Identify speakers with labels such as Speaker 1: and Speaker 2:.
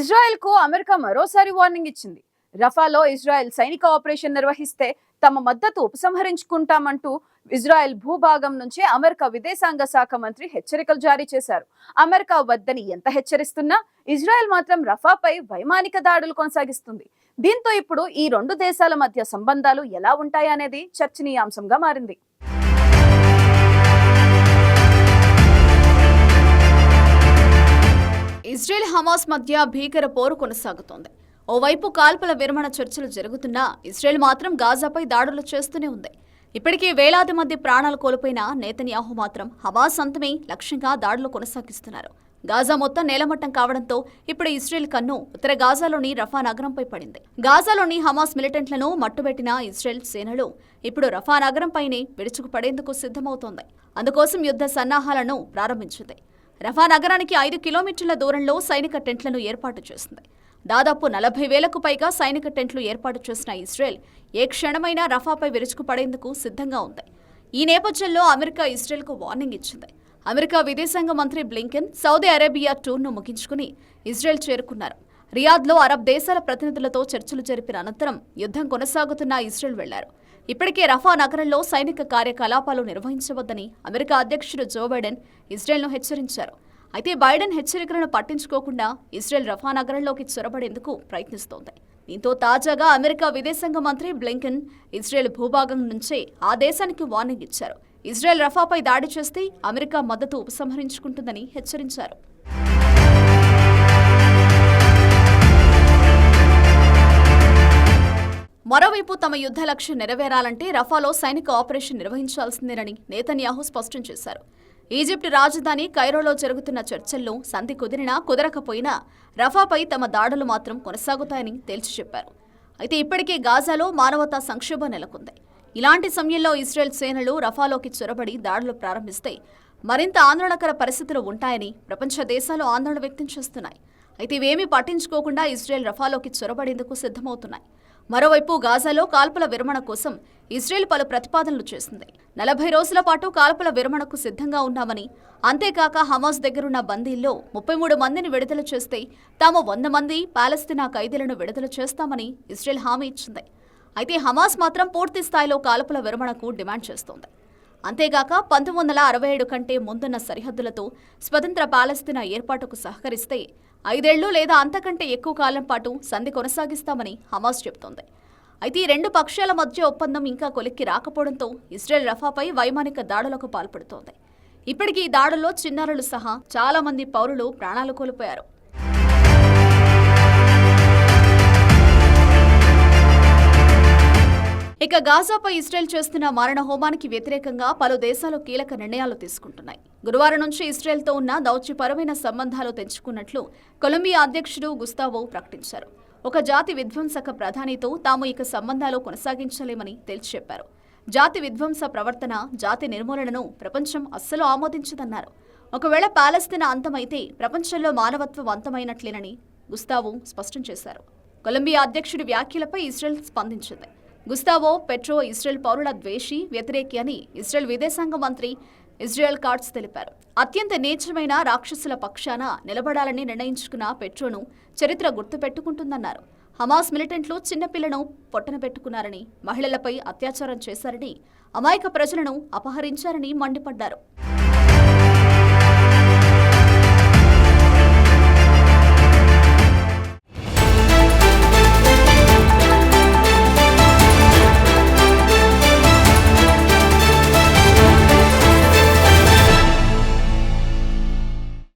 Speaker 1: ఇజ్రాయెల్కు America మరోసారి warning ఇచ్చింది. రఫాలో Israel సైనిక ఆపరేషన్ నిర్వహిస్తే తమ మద్దతు ఉపసంహరించుకుంటామంటూ ఇజ్రాయెల్ భూభాగం నుంచే అమెరికా విదేశాంగ శాఖ మంత్రి హెచ్చరికలు జారీ చేశారు. అమెరికా వద్దని ఎంత హెచ్చరిస్తున్నా ఇజ్రాయెల్ మాత్రం రఫాపై వైమానిక దాడులు కొనసాగిస్తుంది. దీంతో ఇప్పుడు ఈ రెండు దేశాల మధ్య సంబంధాలు ఎలా ఉంటాయనేది చర్చనీయాంశంగా మారింది.
Speaker 2: ఇజ్రాయెల్ హమాస్ మధ్య భీకర పోరు కొనసాగుతోంది. ఓవైపు కాల్పుల విరమణ చర్చలు జరుగుతున్నా ఇజ్రాయెల్ మాత్రం గాజాపై దాడులు చేస్తూనే ఉంది. ఇప్పటికే వేలాది మంది ప్రాణాలు కోల్పోయిన నేతన్యాహు మాత్రం హమాస్ అంతమే లక్ష్యంగా దాడులు కొనసాగిస్తున్నారు. గాజా మొత్తం నేలమట్టం కావడంతో ఇప్పుడు ఇజ్రాయెల్ కన్ను ఉత్తర గాజాలోని రఫా నగరంపై పడింది. గాజాలోని హమాస్ మిలిటెంట్లను మట్టుబెట్టిన ఇజ్రాయెల్ సేనలు ఇప్పుడు రఫా నగరంపైనే విడుచుకుపడేందుకు సిద్ధమవుతోంది. అందుకోసం యుద్ధ సన్నాహాలను ప్రారంభించింది. రఫా నగరానికి ఐదు కిలోమీటర్ల దూరంలో సైనిక టెంట్లను ఏర్పాటు చేసింది. దాదాపు నలభై వేలకు పైగా సైనిక టెంట్లు ఏర్పాటు చేసిన ఇజ్రాయెల్ ఏ క్షణమైనా రఫాపై విరుచుకుపడేందుకు సిద్ధంగా ఉంది. ఈ నేపథ్యంలో అమెరికా ఇజ్రాయెల్కు వార్నింగ్ ఇచ్చింది. అమెరికా విదేశాంగ మంత్రి బ్లింకెన్ సౌదీ అరేబియా టూర్ను ముగించుకుని ఇజ్రాయెల్ చేరుకున్నారు. రియాద్లో అరబ్ దేశాల ప్రతినిధులతో చర్చలు జరిపిన అనంతరం యుద్ధం కొనసాగుతున్న ఇజ్రాయెల్ వెళ్ళారు. ఇప్పటికే రఫా నగరంలో సైనిక కార్యకలాపాలు నిర్వహించవద్దని అమెరికా అధ్యక్షుడు జో బైడెన్ ఇజ్రాయెల్ను హెచ్చరించారు. అయితే బైడెన్ హెచ్చరికలను పట్టించుకోకుండా ఇజ్రాయెల్ రఫా నగరంలోకి చొరబడేందుకు ప్రయత్నిస్తోంది. దీంతో తాజాగా అమెరికా విదేశాంగ మంత్రి బ్లింకెన్ ఇజ్రాయెల్ భూభాగం నుంచే ఆ దేశానికి వార్నింగ్ ఇచ్చారు. ఇజ్రాయెల్ రఫాపై దాడి చేస్తే అమెరికా మద్దతు ఉపసంహరించుకుంటుందని హెచ్చరించారు. తమ యుద్ధ లక్ష్యం నెరవేరాలంటే రఫాలో సైనిక ఆపరేషన్ నిర్వహించాల్సిందేనని నేతన్యాహు స్పష్టం చేశారు. ఈజిప్ట్ రాజధాని కైరోలో జరుగుతున్న చర్చల్లో సంధి కుదిరినా కుదరకపోయినా రఫాపై తమ దాడులు మాత్రం కొనసాగుతాయని తేల్చి చెప్పారు. అయితే ఇప్పటికే గాజాలో మానవతా సంక్షోభం నెలకొంది. ఇలాంటి సమయంలో ఇజ్రాయెల్ సేనలు రఫాలోకి చొరబడి దాడులు ప్రారంభిస్తే మరింత ఆందోళనకర పరిస్థితులు ఉంటాయని ప్రపంచ దేశాలు ఆందోళన వ్యక్తం చేస్తున్నాయి. అయితే ఇవేమీ పట్టించుకోకుండా ఇజ్రాయెల్ రఫాలోకి చొరబడేందుకు సిద్ధమవుతున్నాయి. మరోవైపు గాజాలో కాల్పుల విరమణ కోసం ఇజ్రాయెల్ పలు ప్రతిపాదనలు చేసింది. నలభై రోజుల పాటు కాల్పుల విరమణకు సిద్ధంగా ఉన్నామని అంతేకాక హమాస్ దగ్గరున్న బందీల్లో ముప్పై మూడు మందిని విడుదల చేస్తే తాము వంద మంది పాలస్తీనా ఖైదీలను విడుదల చేస్తామని ఇజ్రాయెల్ హామీ ఇచ్చింది. అయితే హమాస్ మాత్రం పూర్తి స్థాయిలో కాల్పుల విరమణకు డిమాండ్ చేస్తోంది. అంతేగాక పంతొమ్మిది వందల అరవై ఏడు కంటే ముందున్న సరిహద్దులతో స్వతంత్ర పాలస్తీనా ఏర్పాటుకు సహకరిస్తే ఐదేళ్ళు లేదా అంతకంటే ఎక్కువ కాలం పాటు సంధి కొనసాగిస్తామని హమాస్ చెబుతోంది. అయితే ఈ రెండు పక్షాల మధ్య ఒప్పందం ఇంకా కొలిక్కి రాకపోవడంతో ఇజ్రాయెల్ రఫాపై వైమానిక దాడులకు పాల్పడుతోంది. ఇప్పటికీ ఈ దాడుల్లో చిన్నారులు సహా చాలా మంది పౌరులు ప్రాణాలు కోల్పోయారు. ఇక గాజాపై ఇస్రాయెల్ చేస్తున్న మారణ హోమానికి వ్యతిరేకంగా పలు దేశాలు కీలక నిర్ణయాలు తీసుకుంటున్నాయి. గురువారం నుంచి ఇస్రాయెల్తో ఉన్న దౌత్యపరమైన సంబంధాలు తెంచుకున్నట్లు కొలంబియా అధ్యక్షుడు గుస్తావో ప్రకటించారు. ఒక జాతి విధ్వంసక ప్రధానితో తాము ఇక సంబంధాలు కొనసాగించలేమని తేల్చి చెప్పారు జాతి విధ్వంస ప్రవర్తన జాతి నిర్మూలనను ప్రపంచం అస్సలు ఆమోదించదన్నారు. ఒకవేళ పాలస్తీనా అంతమైతే ప్రపంచంలో మానవత్వం అంతమైనట్లేనని గుస్తావో స్పష్టం చేశారు. కొలంబియా అధ్యక్షుడి వ్యాఖ్యలపై ఇస్రాయెల్ స్పందించింది. గుస్తావో పెట్రో ఇజ్రాయెల్ పౌరుల ద్వేషి వ్యతిరేకి అని ఇజ్రాయెల్ విదేశాంగ మంత్రి ఇజ్రాయెల్ కార్డ్స్ తెలిపారు. అత్యంత నీచమైన రాక్షసుల పక్షాన నిలబడాలని నిర్ణయించుకున్న పెట్రోను చరిత్ర గుర్తుపెట్టుకుంటుందన్నారు. హమాస్ మిలిటెంట్లు చిన్నపిల్లను పొట్టన పెట్టుకున్నారని మహిళలపై అత్యాచారం చేశారని అమాయక ప్రజలను అపహరించారని మండిపడ్డారు.